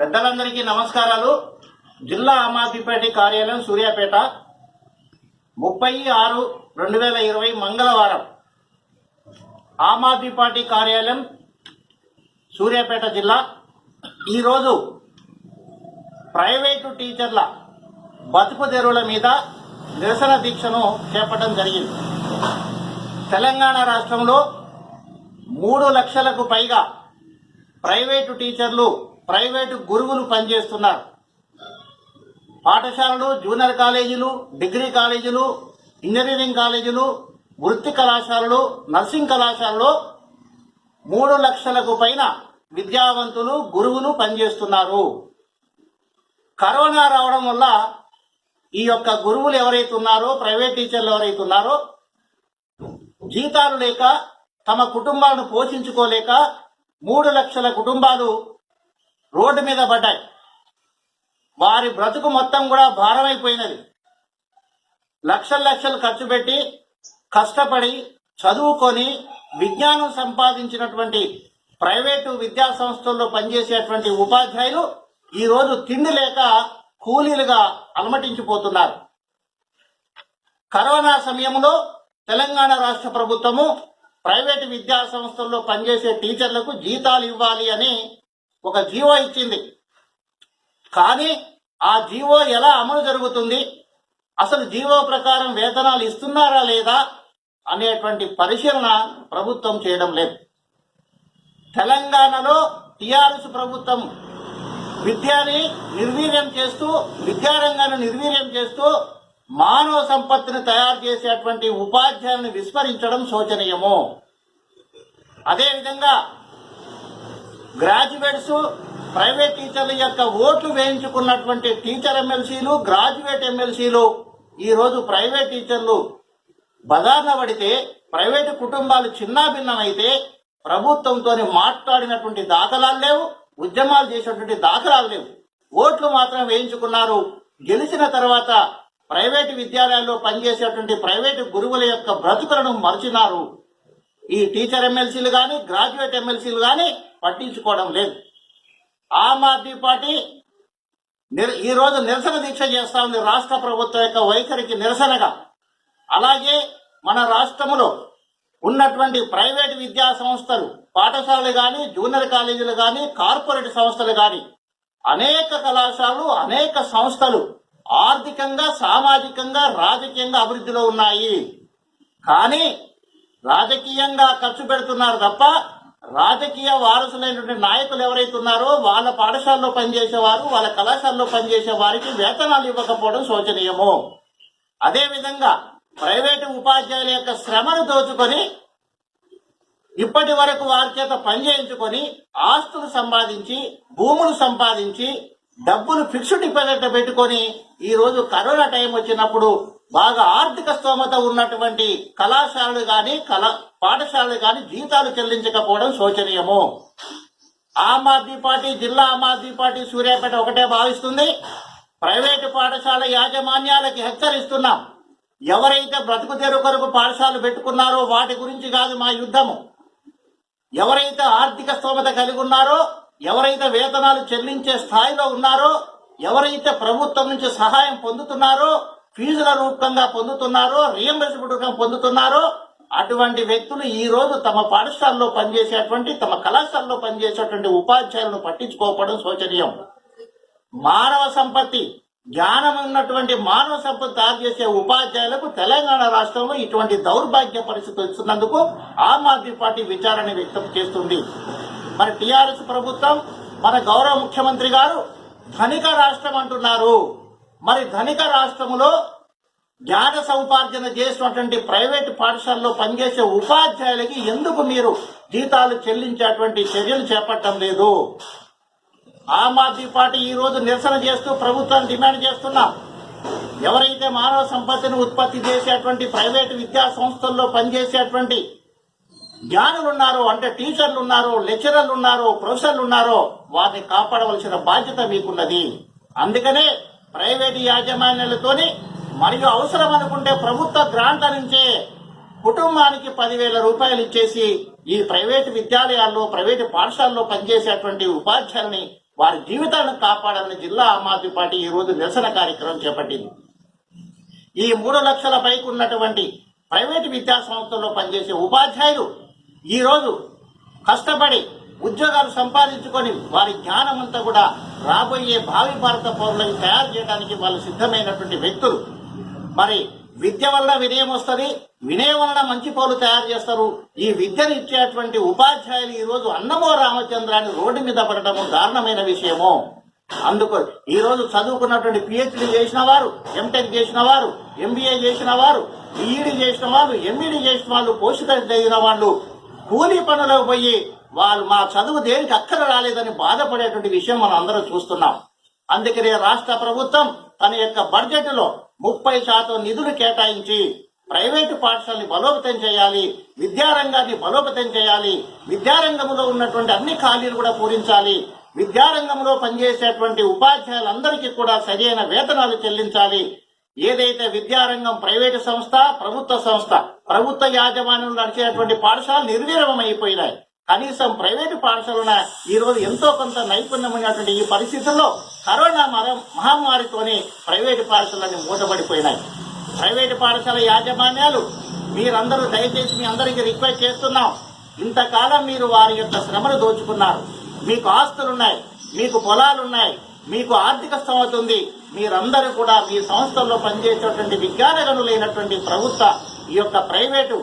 పెద్దలందరికీ నమస్కారాలు. జిల్లా ఆమ్ ఆద్మీ పార్టీ కార్యాలయం సూర్యాపేట. ముప్పై ఆరు రెండు వేల ఇరవై మంగళవారం ఆమ్ ఆద్మీ పార్టీ కార్యాలయం సూర్యాపేట జిల్లా. ఈరోజు ప్రైవేటు టీచర్ల బతుకు తెరువుల మీద నిరసన దీక్షను చేపట్టడం జరిగింది. తెలంగాణ రాష్ట్రంలో మూడు లక్షలకు పైగా ప్రైవేటు టీచర్లు ప్రైవేటు గురువులు పనిచేస్తున్నారు. పాఠశాలలు జూనియర్ కాలేజీలు డిగ్రీ కాలేజీలు ఇంజనీరింగ్ కాలేజీలు వృత్తి కళాశాలలు నర్సింగ్ కళాశాలలో మూడు లక్షలకు పైన విద్యావంతులు గురువులు పనిచేస్తున్నారు. కరోనా రావడం వల్ల ఈ యొక్క గురువులు ఎవరైతే ఉన్నారో ప్రైవేట్ టీచర్లు ఎవరైతే ఉన్నారో జీతాలు లేక తమ కుటుంబాలను పోషించుకోలేక మూడు లక్షల కుటుంబాలు రోడ్డు మీద పడ్డాయి. వారి బ్రతుకు మొత్తం కూడా భారమైపోయినది. లక్షల లక్షలు ఖర్చు పెట్టి కష్టపడి చదువుకొని విజ్ఞానం సంపాదించినటువంటి ప్రైవేటు విద్యా సంస్థల్లో పనిచేసేటువంటి ఉపాధ్యాయులు ఈరోజు తిండి లేక కూలీలుగా అలమటించిపోతున్నారు. కరోనా సమయంలో తెలంగాణ రాష్ట్ర ప్రభుత్వము ప్రైవేటు విద్యా సంస్థల్లో పనిచేసే టీచర్లకు జీతాలు ఇవ్వాలి అని ఒక జీవో ఇచ్చింది. కానీ ఆ జీవో ఎలా అమలు జరుగుతుంది? అసలు జీవో ప్రకారం వేతనాలు ఇస్తున్నారా లేదా అనేటువంటి పరిశీలన ప్రభుత్వం చేయడం లేదు. తెలంగాణలో టిఆర్ఎస్ ప్రభుత్వం విద్యని నిర్వీర్యం చేస్తూ విద్యారంగాన్ని నిర్వీర్యం చేస్తూ మానవ సంపత్తిని తయారు చేసేటువంటి ఉపాధ్యాయులను విస్మరించడం శోచనీయము. అదేవిధంగా గ్రాడ్యుయేట్స్ ప్రైవేట్ టీచర్ల యొక్క ఓట్లు వేయించుకున్నటువంటి టీచర్ ఎమ్మెల్సీలు గ్రాడ్యుయేట్ ఎమ్మెల్సీలు ఈరోజు ప్రైవేట్ టీచర్లు బదార్న పడితే ప్రైవేటు కుటుంబాలు చిన్నాభిన్నమైతే ప్రభుత్వంతో మాట్లాడినటువంటి దాఖలాలు లేవు ఉద్యమాలు చేసినటువంటి దాఖలాలు లేవు. ఓట్లు మాత్రం వేయించుకున్నారు. గెలిచిన తర్వాత ప్రైవేటు విద్యాలయాల్లో పనిచేసేటువంటి ప్రైవేటు గురువుల యొక్క బ్రతుకులను మరచినారు. ఈ టీచర్ ఎమ్మెల్సీలు కానీ గ్రాడ్యుయేట్ ఎమ్మెల్సీలు కానీ పట్టించుకోవడం లేదు. ఆమ్ ఆద్మీ పార్టీ నిర- ఈ రోజు నిరసన దీక్ష చేస్తా ఉంది రాష్ట్ర ప్రభుత్వం యొక్క వైఖరికి నిరసనగా. అలాగే మన రాష్ట్రంలో ఉన్నటువంటి ప్రైవేట్ విద్యా సంస్థలు పాఠశాలలు కానీ జూనియర్ కాలేజీలు కానీ కార్పొరేట్ సంస్థలు కానీ అనేక కళాశాలలు అనేక సంస్థలు ఆర్థికంగా సామాజికంగా రాజకీయంగా అభివృద్ధిలో ఉన్నాయి. కానీ రాజకీయంగా ఖర్చు పెడుతున్నారు తప్ప రాజకీయ వారసులైనటువంటి నాయకులు ఎవరైతే ఉన్నారో వాళ్ళ పాఠశాలలో పనిచేసేవారు వాళ్ళ కళాశాలలో పనిచేసే వారికి వేతనాలు ఇవ్వకపోవడం శోచనీయము. అదేవిధంగా ప్రైవేటు ఉపాధ్యాయుల యొక్క శ్రమను దోచుకొని ఇప్పటి వరకు వారి చేత పనిచేయించుకొని ఆస్తులు సంపాదించి భూములు సంపాదించి డబ్బులు ఫిక్స్డ్ డిపాజిట్ పెట్టుకొని ఈ రోజు కరోనా టైం వచ్చినప్పుడు బాగా ఆర్థిక స్తోమత ఉన్నటువంటి కళాశాలలు గాని కళా పాఠశాలలు గాని జీతాలు చెల్లించకపోవడం శోచనీయము. ఆమ్ ఆద్మీ పార్టీ జిల్లా ఆమ్ ఆద్మీ పార్టీ సూర్యాపేట ఒకటే భావిస్తుంది. ప్రైవేటు పాఠశాల యాజమాన్యాలకి హెచ్చరిస్తున్నాం. ఎవరైతే బ్రతుకు తెరు కొరకు పాఠశాలలు పెట్టుకున్నారో వాటి గురించి కాదు మా యుద్ధము. ఎవరైతే ఆర్థిక స్తోమత కలిగి ఉన్నారో ఎవరైతే వేతనాలు చెల్లించే స్థాయిలో ఉన్నారో ఎవరైతే ప్రభుత్వం నుంచి సహాయం పొందుతున్నారో ఫీజుల రూపంగా పొందుతున్నారో రియంబర్స్మెంట్ రూపంగా పొందుతున్నారో అటువంటి వ్యక్తులు ఈ రోజు తమ పాఠశాలలో పనిచేసేటువంటి తమ కళాశాలలో పనిచేసేటువంటి ఉపాధ్యాయులను పట్టించుకోకపోవడం శోచనీయం. మానవ సంపత్తి జ్ఞానం ఉన్నటువంటి మానవ సంపత్తి తయారు చేసే ఉపాధ్యాయులకు తెలంగాణ రాష్ట్రంలో ఇటువంటి దౌర్భాగ్య పరిస్థితి వచ్చినందుకు ఆమ్ ఆద్మీ పార్టీ విచారణ వ్యక్తం చేస్తుంది. మరి టిఆర్ఎస్ ప్రభుత్వం మన గౌరవ ముఖ్యమంత్రి గారు ధనిక రాష్ట్రం అంటున్నారు. మరి ధనిక రాష్ట్రములో జ్ఞాన సముపార్జన చేసినటువంటి ప్రైవేటు పాఠశాలలో పనిచేసే ఉపాధ్యాయులకి ఎందుకు మీరు జీతాలు చెల్లించేటువంటి చర్యలు చేపట్టడం లేదు? ఆమ్ ఆద్మీ పార్టీ ఈ రోజు నిరసన చేస్తూ ప్రభుత్వాన్ని డిమాండ్ చేస్తున్నాం. ఎవరైతే మానవ సంపత్తిని ఉత్పత్తి చేసేటువంటి ప్రైవేటు విద్యా సంస్థల్లో పనిచేసేటువంటి జ్ఞానులు ఉన్నారో అంటే టీచర్లు ఉన్నారో లెక్చరర్లు ఉన్నారో ప్రొఫెసర్లు ఉన్నారో వారిని కాపాడవలసిన బాధ్యత మీకున్నది. అందుకనే ప్రైవేటు యాజమాన్యాలతోని మరియు అవసరం అనుకుంటే ప్రభుత్వ గ్రాంట్ నుంచే కుటుంబానికి పదివేల రూపాయలు ఇచ్చేసి ఈ ప్రైవేటు విద్యాలయాల్లో ప్రైవేటు పాఠశాలలో పనిచేసేటువంటి ఉపాధ్యాయులని వారి జీవితాలను కాపాడాలని జిల్లా ఆమ్ ఆద్మీ పార్టీ ఈ రోజు నిరసన కార్యక్రమం చేపట్టింది. ఈ మూడు లక్షల పైకి ఉన్నటువంటి ప్రైవేటు విద్యా సంస్థల్లో పనిచేసే ఉపాధ్యాయులు ఈరోజు కష్టపడి ఉద్యోగాలు సంపాదించుకొని వారి జ్ఞానం అంతా కూడా రాబోయే భావి భారత పౌరులను తయారు చేయడానికి వాళ్ళు సిద్ధమైనటువంటి వ్యక్తులు. మరి విద్య వలన వినయం వస్తుంది వినయం వలన మంచి పౌరులు తయారు చేస్తారు. ఈ విద్యను ఇచ్చేటువంటి ఉపాధ్యాయులు ఈరోజు అన్నమో రామచంద్రాన్ని రోడ్డు మీద పడటము దారుణమైన విషయము. అందుకు ఈరోజు చదువుకున్నటువంటి పిహెచ్డి చేసిన వారు ఎంటెక్ చేసిన వారు ఎంబీఏ చేసిన వారు బీఈడి చేసిన వాళ్ళు ఎంఈడి చేసిన వాళ్ళు పోషక అయిన వాళ్ళు కూలీ పనులకు పోయి వాళ్ళు మా చదువు దేనికి అక్కర రాలేదని బాధపడేటువంటి విషయం మనం అందరం చూస్తున్నాం. అందుకనే రాష్ట్ర ప్రభుత్వం తన యొక్క బడ్జెట్లో ముప్పై శాతం నిధులు కేటాయించి ప్రైవేటు పాఠశాలని బలోపేతం చేయాలి విద్యారంగాన్ని బలోపేతం చేయాలి విద్యారంగంలో ఉన్నటువంటి అన్ని ఖాళీలు కూడా పూరించాలి విద్యారంగంలో పనిచేసేటువంటి ఉపాధ్యాయులందరికీ కూడా సరైన వేతనాలు చెల్లించాలి ఏదైతే విద్యారంగం ప్రైవేటు సంస్థ ప్రభుత్వ సంస్థ ప్రభుత్వ యాజమాన్యం నడిచేటువంటి పాఠశాలలు నిర్వీర్యం అయిపోయినాయి కనీసం ప్రైవేటు పాఠశాలన ఈరోజు ఎంతో కొంత నైపుణ్యం ఉన్నటువంటి ఈ పరిస్థితుల్లో కరోనా మర మహమ్మారితోనే ప్రైవేటు పాఠశాలని మూటబడిపోయినాయి ప్రైవేటు పాఠశాల యాజమాన్యాలు మీరందరూ దయచేసి మీ అందరికీ రిక్వెస్ట్ చేస్తున్నాం. ఇంతకాలం మీరు వారి యొక్క శ్రమను దోచుకున్నారు. మీకు ఆస్తులున్నాయి మీకు పొలాలున్నాయి మీకు ఆర్థిక స్తోమత ఉంది. మీరందరూ కూడా మీ సంస్థల్లో పనిచేసేటువంటి విజ్ఞానగనులైనటువంటి ప్రభుత్వ ఈ యొక్క ప్రైవేటు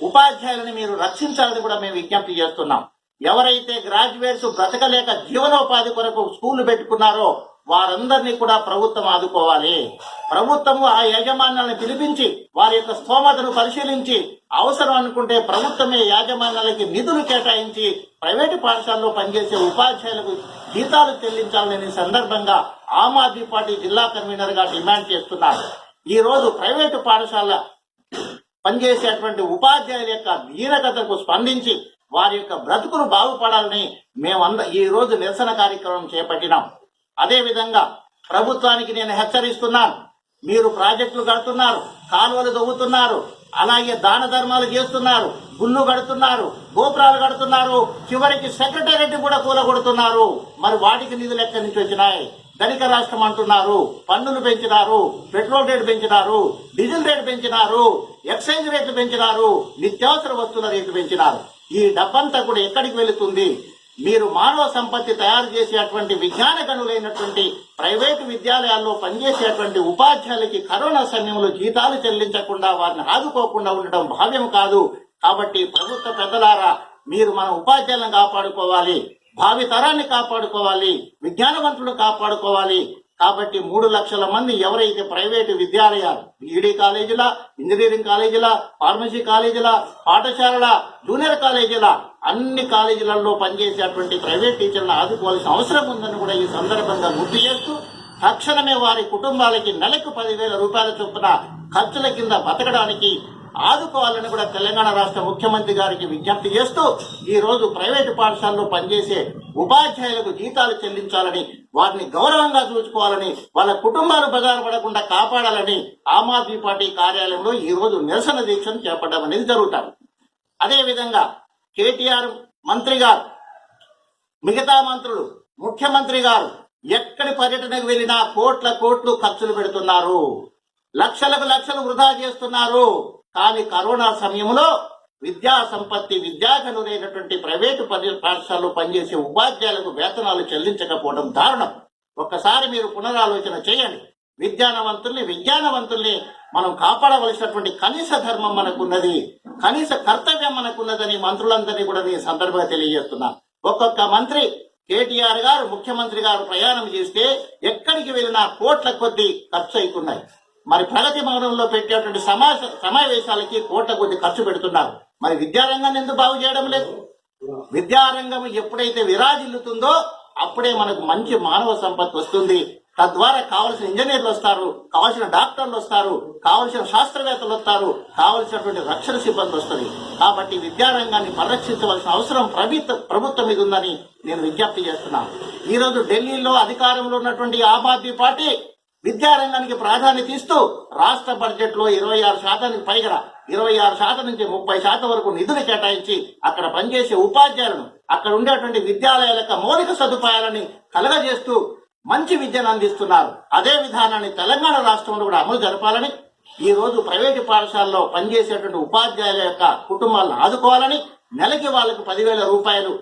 ఉపాధ్యాయులను మీరు రక్షించాలని కూడా మేము విజ్ఞప్తి చేస్తున్నాం. ఎవరైతే గ్రాడ్యుయేట్స్ బ్రతకలేక జీవనోపాధి కొరకు స్కూల్ పెట్టుకున్నారో వారందరినీ కూడా ప్రభుత్వం ఆదుకోవాలి. ప్రభుత్వము ఆ యాజమాన్యాలను పిలిపించి వారి యొక్క స్తోమతను పరిశీలించి అవసరం అనుకుంటే ప్రభుత్వమే యాజమాన్యాలకి నిధులు కేటాయించి ప్రైవేటు పాఠశాలలో పనిచేసే ఉపాధ్యాయులకు జీతాలు చెల్లించాలని సందర్భంగా ఆమ్ ఆద్మీ పార్టీ జిల్లా కన్వీనర్గా డిమాండ్ చేస్తున్నారు. ఈ రోజు ప్రైవేటు పాఠశాల పనిచేసేటువంటి ఉపాధ్యాయుల యొక్క వీరకథకు స్పందించి వారి యొక్క బ్రతుకులు బాగుపడాలని మేమంద ఈ రోజు నిరసన కార్యక్రమం చేపట్టినాం. అదేవిధంగా ప్రభుత్వానికి నేను హెచ్చరిస్తున్నాను. మీరు ప్రాజెక్టులు కడుతున్నారు కాలువలు దొవ్వుతున్నారు అలాగే దాన ధర్మాలు చేస్తున్నారు గుళ్ళు కడుతున్నారు గోపురాలు కడుతున్నారు చివరికి సెక్రటేరియట్ కూడా కూలగొడుతున్నారు. మరి వాటికి నిధులు ఎక్కడి నుంచి వచ్చినాయి? ధనిక రాష్ట్రం అంటున్నారు పన్నులు పెంచినారు పెట్రోల్ రేటు పెంచినారు డీజిల్ రేటు పెంచినారు ఎక్సైజ్ రేట్లు పెంచినారు నిత్యావసర వస్తువుల రేట్లు పెంచినారు. ఈ డబ్బంతా కూడా ఎక్కడికి వెళుతుంది? మీరు మానవ సంపత్తి తయారు చేసేటువంటి విజ్ఞాన గనులైనటువంటి ప్రైవేటు విద్యాలయాల్లో పనిచేసేటువంటి ఉపాధ్యాయులకి కరోనా సమయంలో జీతాలు చెల్లించకుండా వారిని ఆదుకోకుండా ఉండడం భావ్యం కాదు. కాబట్టి ప్రభుత్వ పెద్దలారా మీరు మన ఉపాధ్యాయులను కాపాడుకోవాలి భావి తరాన్ని కాపాడుకోవాలి విజ్ఞానవంతులు కాపాడుకోవాలి కాబట్టి మూడు లక్షల మంది ఎవరైతే ప్రైవేటు విద్యాలయాలు బీఈడీ కాలేజీల ఇంజనీరింగ్ కాలేజీల ఫార్మసీ కాలేజీల పాఠశాలల జూనియర్ కాలేజీల అన్ని కాలేజీలలో పనిచేసేటువంటి ప్రైవేట్ టీచర్లను ఆదుకోవాల్సిన అవసరం ఉందని కూడా ఈ సందర్భంగా గుర్తు చేస్తూ తక్షణమే వారి కుటుంబాలకి నెలకు పదివేల రూపాయల చొప్పున ఖర్చుల కింద బతకడానికి ఆదుకోవాలని కూడా తెలంగాణ రాష్ట్ర ముఖ్యమంత్రి గారికి విజ్ఞప్తి చేస్తూ ఈ రోజు ప్రైవేటు పాఠశాలలో పనిచేసే ఉపాధ్యాయులకు జీతాలు చెల్లించాలని వారిని గౌరవంగా చూసుకోవాలని వాళ్ళ కుటుంబాలు బజారు పడకుండా కాపాడాలని ఆమ్ ఆద్మీ పార్టీ కార్యాలయంలో ఈ రోజు నిరసన దీక్షను చేపట్టడం అనేది జరుగుతారు. అదేవిధంగా కేటీఆర్ మంత్రి గారు మిగతా మంత్రులు ముఖ్యమంత్రి గారు ఎక్కడి పర్యటనకు వెళ్ళినా కోట్ల కోట్లు ఖర్చులు పెడుతున్నారు. లక్షలకు లక్షలు వృధా చేస్తున్నారు. కానీ కరోనా సమయంలో విద్యా సంపత్తి విద్యాధనులైనటువంటి ప్రైవేటు పాఠశాలలో పనిచేసే ఉపాధ్యాయులకు వేతనాలు చెల్లించకపోవడం దారుణం. ఒక్కసారి మీరు పునరాలోచన చేయండి. విజ్ఞానవంతుల్ని విజ్ఞానవంతుల్ని మనం కాపాడవలసినటువంటి కనీస ధర్మం మనకున్నది కనీస కర్తవ్యం మనకున్నదని మంత్రులందరినీ కూడా నేను సందర్భంగా తెలియజేస్తున్నా ఒక్కొక్క మంత్రి కేటీఆర్ గారు ముఖ్యమంత్రి గారు ప్రయాణం చేస్తే ఎక్కడికి వెళ్ళినా కోట్ల కొద్ది ఖర్చు అవుతున్నాయి మరి ప్రగతి భవనంలో పెట్టేటువంటి సమా సమావేశాలకి కోట్ల కొద్ది ఖర్చు పెడుతున్నారు. మరి విద్యారంగాన్ని ఎందుకు బాగు చేయడం లేదు? విద్యారంగం ఎప్పుడైతే విరాజిల్లుతుందో అప్పుడే మనకు మంచి మానవ సంపత్తి వస్తుంది. తద్వారా కావలసిన ఇంజనీర్లు వస్తారు కావలసిన డాక్టర్లు వస్తారు కావలసిన శాస్త్రవేత్తలు వస్తారు కావలసినటువంటి రక్షణ సిబ్బంది వస్తుంది. కాబట్టి విద్యారంగాన్ని పరిరక్షించవలసిన అవసరం ప్రభుత్వ ప్రభుత్వం మీద ఉందని నేను విజ్ఞప్తి చేస్తున్నాను. ఈరోజు ఢిల్లీలో అధికారంలో ఉన్నటువంటి ఆమ్ ఆద్మీ పార్టీ విద్యారంగానికి ప్రాధాన్యత ఇస్తూ రాష్ట్ర బడ్జెట్లో ఇరవై ఆరు శాతానికి పైగా ఇరవై ఆరు శాతం నుంచి ముప్పై శాతం వరకు నిధులు కేటాయించి అక్కడ పనిచేసే ఉపాధ్యాయులను అక్కడ ఉండేటువంటి విద్యాలయాల యొక్క మౌలిక సదుపాయాలని కలగజేస్తూ మంచి విద్యను అందిస్తున్నారు. అదే విధానాన్ని తెలంగాణ రాష్ట్రంలో కూడా అమలు జరపాలని ఈ రోజు ప్రైవేటు పాఠశాలలో పనిచేసేటువంటి ఉపాధ్యాయుల యొక్క కుటుంబాలను ఆదుకోవాలని నెలకి వాళ్ళకు పదివేల రూపాయలు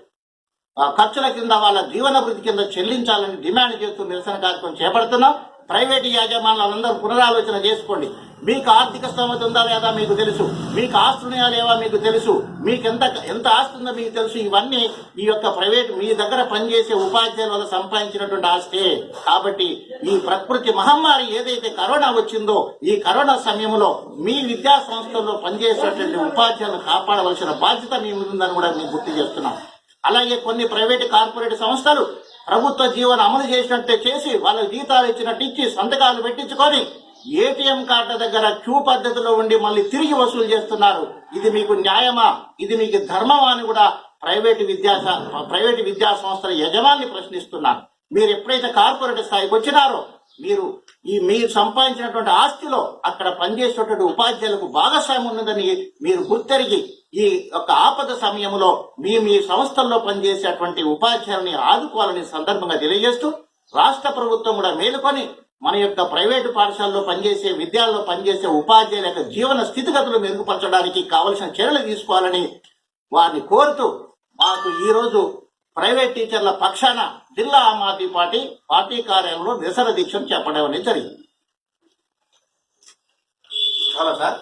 ఖర్చుల కింద వాళ్ళ జీవనభృతి కింద చెల్లించాలని డిమాండ్ చేస్తూ నిరసన కార్యక్రమం చేపడుతున్నాం. ప్రైవేటు యాజమాన్యాలందరూ పునరాలోచన చేసుకోండి. మీకు ఆర్థిక స్థోమత ఉందా లేదా మీకు తెలుసు. మీకు ఆస్తులున్నాయా లేవా మీకు తెలుసు. మీకు ఎంత ఎంత ఆస్తి ఉందో మీకు తెలుసు. ఇవన్నీ ఈ యొక్క ప్రైవేట్ మీ దగ్గర పనిచేసే ఉపాధ్యాయుల వల్ల సంపాదించినటువంటి ఆస్తే. కాబట్టి ఈ ప్రకృతి మహమ్మారి ఏదైతే కరోనా వచ్చిందో ఈ కరోనా సమయంలో మీ విద్యా సంస్థల్లో పనిచేసేటువంటి ఉపాధ్యాయులను కాపాడవలసిన బాధ్యత మీ ఉందని కూడా మేము గుర్తు చేస్తున్నాం అలాగే కొన్ని ప్రైవేట్ కార్పొరేట్ సంస్థలు ప్రభుత్వ జీవన అమలు చేసినట్టే చేసి వాళ్ళకి జీతాలు ఇచ్చినట్టు ఇచ్చి సంతకాలు పెట్టించుకొని ఏటీఎం కార్డు దగ్గర క్యూ పద్ధతిలో ఉండి మళ్ళీ తిరిగి వసూలు చేస్తున్నారు. ఇది మీకు న్యాయమా? ఇది మీకు ధర్మమా అని కూడా ప్రైవేట్ విద్యా ప్రైవేట్ విద్యా సంస్థల యజమాని ప్రశ్నిస్తున్నారు. మీరు ఎప్పుడైతే కార్పొరేట్ స్థాయికి వచ్చినారో మీరు ఈ మీరు సంపాదించినటువంటి ఆస్తిలో అక్కడ పనిచేసేటువంటి ఉపాధ్యాయులకు భాగస్వామ్యం ఉన్నదని మీరు గుర్తెరిగి ఈ యొక్క ఆపద సమయంలో మీ మీ సంస్థల్లో పనిచేసేటువంటి ఉపాధ్యాయుల్ని ఆదుకోవాలని సందర్భంగా తెలియజేస్తూ రాష్ట్ర ప్రభుత్వం కూడా మేలుకొని మన యొక్క ప్రైవేటు పాఠశాలలో పనిచేసే విద్యాల్లో పనిచేసే ఉపాధ్యాయుల యొక్క జీవన స్థితిగతులు మెరుగుపరచడానికి కావలసిన చర్యలు తీసుకోవాలని వారిని కోరుతూ మాకు ఈరోజు ప్రైవేట్ టీచర్ల పక్షాన జిల్లా ఆమ్ ఆద్మీ పార్టీ పార్టీ కార్యాలయంలో నిరసన దీక్షను చెప్పడం అనేది జరిగింది. చాలా సార్.